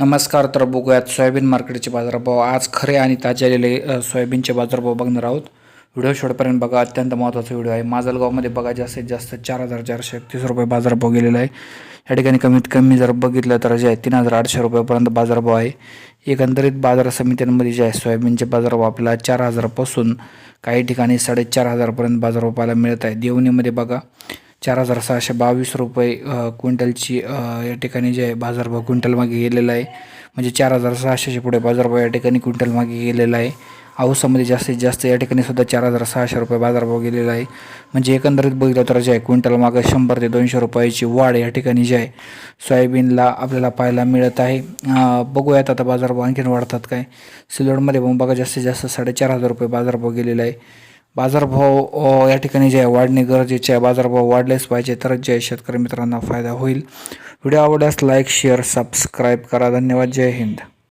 नमस्कार तर बघूयात सोयाबीन मार्केटचे बाजारभाव. आज खरे आणि ताजे आलेले सोयाबीनचे बाजारभाव बघणार आहोत. व्हिडिओ शेवटपर्यंत बघा अत्यंत महत्त्वाचा व्हिडिओ आहे. माजलगावमध्ये बघा जास्तीत जास्त चार हजार चारशे एकतीस रुपये बाजारभाव गेलेला आहे. या ठिकाणी कमीत कमी जर बघितलं तर जे आहे तीन हजार आठशे रुपयापर्यंत बाजारभाव आहे. एकंदरीत बाजार समित्यांमध्ये जे आहे सोयाबीनचे बाजारभाव आपल्याला चार हजारापासून काही ठिकाणी साडेचार हजारपर्यंत बाजारभाव पाहायला मिळत आहे. देवणीमध्ये बघा चार हजार सहाशे बावीस रुपये क्विंटलची या ठिकाणी जे आहे बाजारभाव क्विंटल मागे गेलेला आहे. म्हणजे चार हजार सहाशेच्या पुढे बाजारभाव या ठिकाणी क्विंटल मागे गेलेला आहे. औसामध्ये जास्तीत जास्त या ठिकाणी सुद्धा चार हजार सहाशे रुपये बाजारभाव गेलेला आहे. म्हणजे एकंदरीत बघितलं तर जे आहे क्विंटल मागे शंभर ते दोनशे रुपयाची वाढ या ठिकाणी जे आहे सोयाबीनला आपल्याला पाहायला मिळत आहे. बघूयात आता बाजारभाव आणखीन वाढतात काय. सिल्लोडमध्ये पण बघा जास्तीत जास्त साडेचार हजार रुपये बाजारभाव गेलेला आहे. बाजारभाव या ठिकाणी जे आहे वाढणे गरजेचे आहे बाजारभाव वाढलेच पाहिजे. तरच जे शेतकरी मित्रांना फायदा होईल. व्हिडिओ आवडल्यास लाईक शेअर सबस्क्राईब करा. धन्यवाद. जय हिंद.